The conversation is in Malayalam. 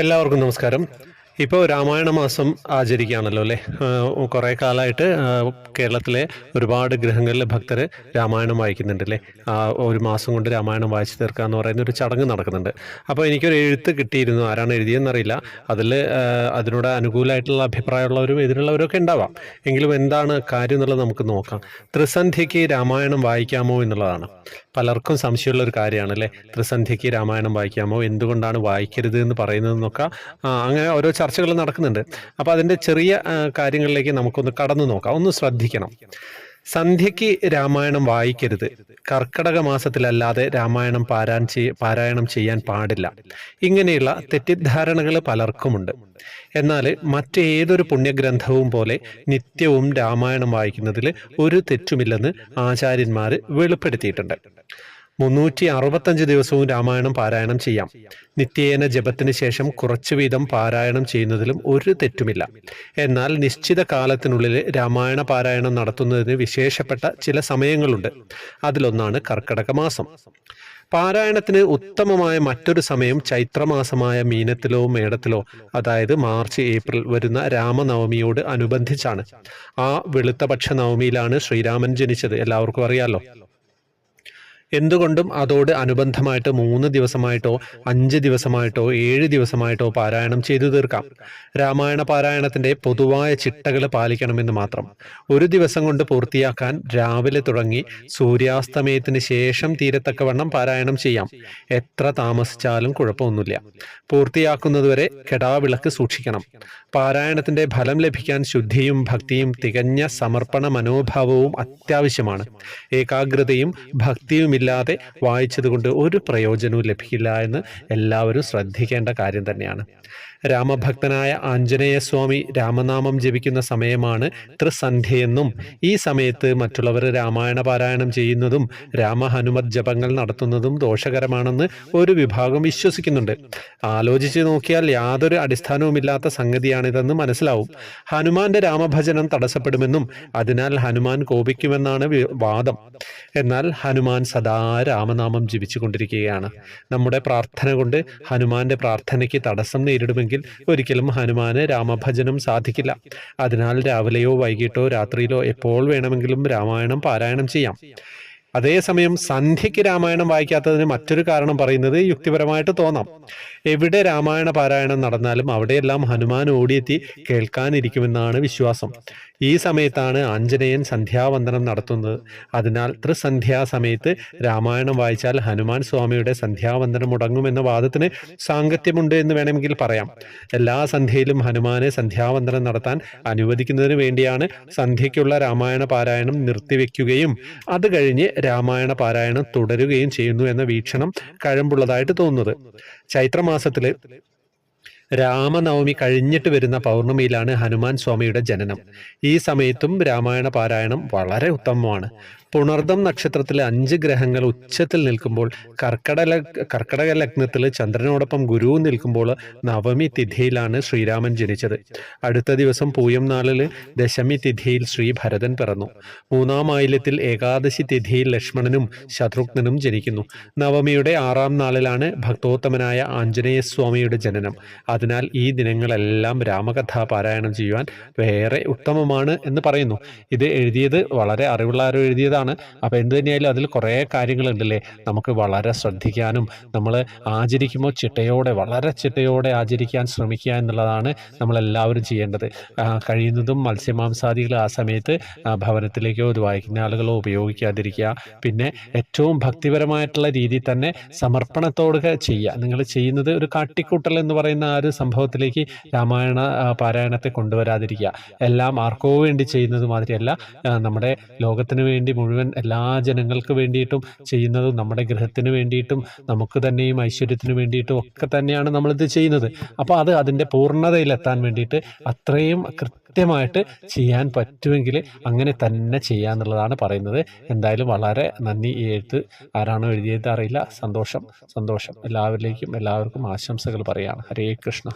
എല്ലാവർക്കും നമസ്കാരം. ഇപ്പോൾ രാമായണ മാസം ആചരിക്കുകയാണല്ലോ അല്ലേ? കുറേ കാലമായിട്ട് കേരളത്തിലെ ഒരുപാട് ഗ്രഹങ്ങളിൽ ഭക്തർ രാമായണം വായിക്കുന്നുണ്ട് അല്ലേ? ഒരു മാസം കൊണ്ട് രാമായണം വായിച്ചു തീർക്കുക എന്ന് പറയുന്ന ഒരു ചടങ്ങ് നടക്കുന്നുണ്ട്. അപ്പോൾ എനിക്കൊരു എഴുത്ത് കിട്ടിയിരുന്നു. ആരാണ് എഴുതിയെന്നറിയില്ല അതിൽ അതിനോട് അനുകൂലമായിട്ടുള്ള അഭിപ്രായമുള്ളവരും എതിരുള്ളവരും ഒക്കെ ഉണ്ടാവാം. എങ്കിലും എന്താണ് കാര്യം എന്നുള്ളത് നമുക്ക് നോക്കാം. ത്രിസന്ധ്യയ്ക്ക് രാമായണം വായിക്കാമോ എന്നുള്ളതാണ്. പലർക്കും സംശയമുള്ള ഒരു കാര്യമാണ് അല്ലേ ത്രിസന്ധ്യയ്ക്ക് രാമായണം വായിക്കാമോ? എന്തുകൊണ്ടാണ് വായിക്കരുത് എന്ന് പറയുന്നതെന്നൊക്കെ അങ്ങനെ ഓരോ ചർച്ചകൾ നടക്കുന്നുണ്ട്. അപ്പോൾ അതിന്റെ ചെറിയ കാര്യങ്ങളിലേക്ക് നമുക്കൊന്ന് കടന്നു നോക്കാം. ഒന്ന് ശ്രദ്ധിക്കണം. സന്ധ്യയ്ക്ക് രാമായണം വായിക്കരുത്. കർക്കടക മാസത്തിലല്ലാതെ രാമായണം പാരാൻ പാരായണം ചെയ്യാൻ പാടില്ല. ഇങ്ങനെയുള്ള തെറ്റിദ്ധാരണകൾ പലർക്കുമുണ്ട്. എന്നാൽ മറ്റേതൊരു പുണ്യഗ്രന്ഥവും പോലെ നിത്യവും രാമായണം വായിക്കുന്നതിൽ ഒരു തെറ്റുമില്ലെന്ന് ആചാര്യന്മാർ വെളിപ്പെടുത്തിയിട്ടുണ്ട്. മുന്നൂറ്റി അറുപത്തഞ്ച് ദിവസവും രാമായണം പാരായണം ചെയ്യാം. നിത്യേന ജപത്തിന് ശേഷം കുറച്ചു വീതം പാരായണം ചെയ്യുന്നതിലും ഒരു തെറ്റുമില്ല. എന്നാൽ നിശ്ചിത കാലത്തിനുള്ളിൽ രാമായണ പാരായണം നടത്തുന്നതിന് വിശേഷപ്പെട്ട ചില സമയങ്ങളുണ്ട്. അതിലൊന്നാണ് കർക്കടക മാസം പാരായണത്തിന് ഉത്തമമായ മറ്റൊരു സമയം ചൈത്രമാസമായ മീനത്തിലോ മേടത്തിലോ അതായത് മാർച്ച് ഏപ്രിൽ വരുന്ന രാമനവമിയോട് അനുബന്ധിച്ചാണ്. ആ വെളുത്തപക്ഷ നവമിയിലാണ് ശ്രീരാമൻ ജനിച്ചത്. എല്ലാവർക്കും അറിയാലോ? എന്തുകൊണ്ടും അതോട് അനുബന്ധമായിട്ട് മൂന്ന് ദിവസമായിട്ടോ അഞ്ച് ദിവസമായിട്ടോ ഏഴ് ദിവസമായിട്ടോ പാരായണം ചെയ്തു തീർക്കാം. രാമായണ പാരായണത്തിന്റെ പൊതുവായ ചിട്ടകൾ പാലിക്കണമെന്ന് മാത്രം. ഒരു ദിവസം കൊണ്ട് പൂർത്തിയാക്കാൻ രാവിലെ തുടങ്ങി സൂര്യാസ്തമയത്തിന് ശേഷം തീരത്തക്കവണ്ണം പാരായണം ചെയ്യാം. എത്ര താമസിച്ചാലും കുഴപ്പമൊന്നുമില്ല. പൂർത്തിയാക്കുന്നതുവരെ കെടാവിളക്ക് സൂക്ഷിക്കണം. പാരായണത്തിന്റെ ഫലം ലഭിക്കാൻ ശുദ്ധിയും ഭക്തിയും തികഞ്ഞ സമർപ്പണ മനോഭാവവും അത്യാവശ്യമാണ്. ഏകാഗ്രതയും ഭക്തിയും ഇല്ലാതെ വായിച്ചതുകൊണ്ട് ഒരു പ്രയോജനവും ലഭിക്കില്ല എന്ന് എല്ലാവരും ശ്രദ്ധിക്കേണ്ട കാര്യം തന്നെയാണ്. രാമഭക്തനായ ആഞ്ജനേയസ്വാമി രാമനാമം ജപിക്കുന്ന സമയമാണ് ത്രിസന്ധ്യയെന്നും ഈ സമയത്ത് മറ്റുള്ളവർ രാമായണ പാരായണം ചെയ്യുന്നതും രാമഹനുമത് ജപങ്ങൾ നടത്തുന്നതും ദോഷകരമാണെന്ന് ഒരു വിഭാഗം വിശ്വസിക്കുന്നുണ്ട്. ആലോചിച്ച് നോക്കിയാൽ യാതൊരു അടിസ്ഥാനവുമില്ലാത്ത സംഗതിയാണിതെന്ന് മനസ്സിലാവും. ഹനുമാന്റെ രാമഭജനം തടസ്സപ്പെടുമെന്നും അതിനാൽ ഹനുമാൻ കോപിക്കുമെന്നാണ് വാദം. എന്നാൽ ഹനുമാൻ സദാ രാമനാമം ജപിച്ചുകൊണ്ടിരിക്കുകയാണ്. നമ്മുടെ പ്രാർത്ഥന കൊണ്ട് ഹനുമാന്റെ പ്രാർത്ഥനയ്ക്ക് തടസ്സം നേരിടുമെങ്കിൽ ഒരിക്കലും ഹനുമാന് രാമഭജനം സാധിക്കില്ല. അതിനാൽ രാവിലെയോ വൈകിട്ടോ രാത്രിയിലോ എപ്പോൾ വേണമെങ്കിലും രാമായണം പാരായണം ചെയ്യാം. അതേസമയം സന്ധ്യയ്ക്ക് രാമായണം വായിക്കാത്തതിന് മറ്റൊരു കാരണം പറയുന്നത് യുക്തിപരമായിട്ട് തോന്നാം. എവിടെ രാമായണ പാരായണം നടന്നാലും അവിടെയെല്ലാം ഹനുമാൻ ഓടിയെത്തി കേൾക്കാനിരിക്കുമെന്നാണ് വിശ്വാസം. ഈ സമയത്താണ് ആഞ്ജനേയൻ സന്ധ്യാവന്ദനം നടത്തുന്നത്. അതിനാൽ ത്രിസന്ധ്യാ സമയത്ത് രാമായണം വായിച്ചാൽ ഹനുമാൻ സ്വാമിയുടെ സന്ധ്യാവന്ദനം മുടങ്ങുമെന്ന വാദത്തിന് സാങ്കത്യമുണ്ട് എന്ന് വേണമെങ്കിൽ പറയാം. എല്ലാ സന്ധ്യയിലും ഹനുമാനെ സന്ധ്യാവന്ദനം നടത്താൻ അനുവദിക്കുന്നതിന് വേണ്ടിയാണ് സന്ധ്യയ്ക്കുള്ള രാമായണ പാരായണം നിർത്തിവെക്കുകയും അത് കഴിഞ്ഞ് രാമായണ പാരായണം തുടരുകയും ചെയ്യുന്നു എന്ന വീക്ഷണം കഴമ്പുള്ളതായിട്ട് തോന്നുന്നത്. ചൈത്രമാസത്തിൽ രാമനവമി കഴിഞ്ഞിട്ട് വരുന്ന പൗർണമിയിലാണ് ഹനുമാൻ സ്വാമിയുടെ ജനനം. ഈ സമയത്തും രാമായണ പാരായണം വളരെ ഉത്തമമാണ്. പുണർദം നക്ഷത്രത്തിലെ അഞ്ച് ഗ്രഹങ്ങൾ ഉച്ചത്തിൽ നിൽക്കുമ്പോൾ കർക്കടക കർക്കടക ലഗ്നത്തിൽ ചന്ദ്രനോടൊപ്പം ഗുരു നിൽക്കുമ്പോൾ നവമി തിഥിയിലാണ് ശ്രീരാമൻ ജനിച്ചത്. അടുത്ത ദിവസം പൂയം നാളിൽ ദശമി തിഥിയിൽ ശ്രീ ഭരതൻ പിറന്നു. മൂന്നാം ആയില്യത്തിൽ ഏകാദശി തിഥിയിൽ ലക്ഷ്മണനും ശത്രുഘ്നനും ജനിക്കുന്നു. നവമിയുടെ ആറാം നാളിലാണ് ഭക്തോത്തമനായ ആഞ്ജനേയ സ്വാമിയുടെ ജനനം. അതിനാൽ ഈ ദിനങ്ങളെല്ലാം രാമകഥ പാരായണം ചെയ്യുവാൻ വേറെ ഉത്തമമാണ് എന്ന് പറയുന്നു. ഇത് എഴുതിയത് വളരെ അറിവുള്ള ആരോ എഴുതിയതാണ് കാര്യമാണ് അപ്പോൾ എന്ത് തന്നെയായാലും അതിൽ കുറേ കാര്യങ്ങളുണ്ടല്ലേ? നമുക്ക് വളരെ ശ്രദ്ധിക്കാനും നമ്മൾ ആചരിക്കുമ്പോൾ ചിട്ടയോടെ വളരെ ചിട്ടയോടെ ആചരിക്കാൻ ശ്രമിക്കുക എന്നുള്ളതാണ് നമ്മളെല്ലാവരും ചെയ്യേണ്ടത്. കഴിയുന്നതും മത്സ്യമാംസാദികൾ ആ സമയത്ത് ഭവനത്തിലേക്കോ ഇത് വായിക്കുന്ന ആളുകളോ ഉപയോഗിക്കാതിരിക്കുക. പിന്നെ ഏറ്റവും ഭക്തിപരമായിട്ടുള്ള രീതിയിൽ തന്നെ സമർപ്പണത്തോട് ചെയ്യുക. നിങ്ങൾ ചെയ്യുന്നത് ഒരു കാട്ടിക്കൂട്ടൽ എന്ന് പറയുന്ന ആ ഒരു സംഭവത്തിലേക്ക് രാമായണ പാരായണത്തെ കൊണ്ടുവരാതിരിക്കുക. എല്ലാം ആർക്കോ വേണ്ടി ചെയ്യുന്നത് മാതിരിയല്ല. നമ്മുടെ ലോകത്തിന് വേണ്ടി മുഴുവൻ എല്ലാ ജനങ്ങൾക്ക് വേണ്ടിയിട്ടും ചെയ്യുന്നത് നമ്മുടെ ഗ്രഹത്തിന് വേണ്ടിയിട്ടും നമുക്ക് തന്നെയും ഐശ്വര്യത്തിന് വേണ്ടിയിട്ടും ഒക്കെ തന്നെയാണ് നമ്മളിത് ചെയ്യുന്നത്. അപ്പോൾ അത് അതിന്റെ പൂർണതയിലെത്താൻ വേണ്ടിയിട്ട് അത്രയും കൃത്യമായിട്ട് ചെയ്യാൻ പറ്റുമെങ്കിൽ അങ്ങനെ തന്നെ ചെയ്യാന്നുള്ളതാണ് പറയുന്നത്. എന്തായാലും വളരെ നന്ദി. ഈ എഴുത്ത് ആരാണോ എഴുതിയത് അറിയില്ല. സന്തോഷം. സന്തോഷം. എല്ലാവരിലേക്കും എല്ലാവർക്കും ആശംസകൾ പറയാണ്. ഹരേ കൃഷ്ണ.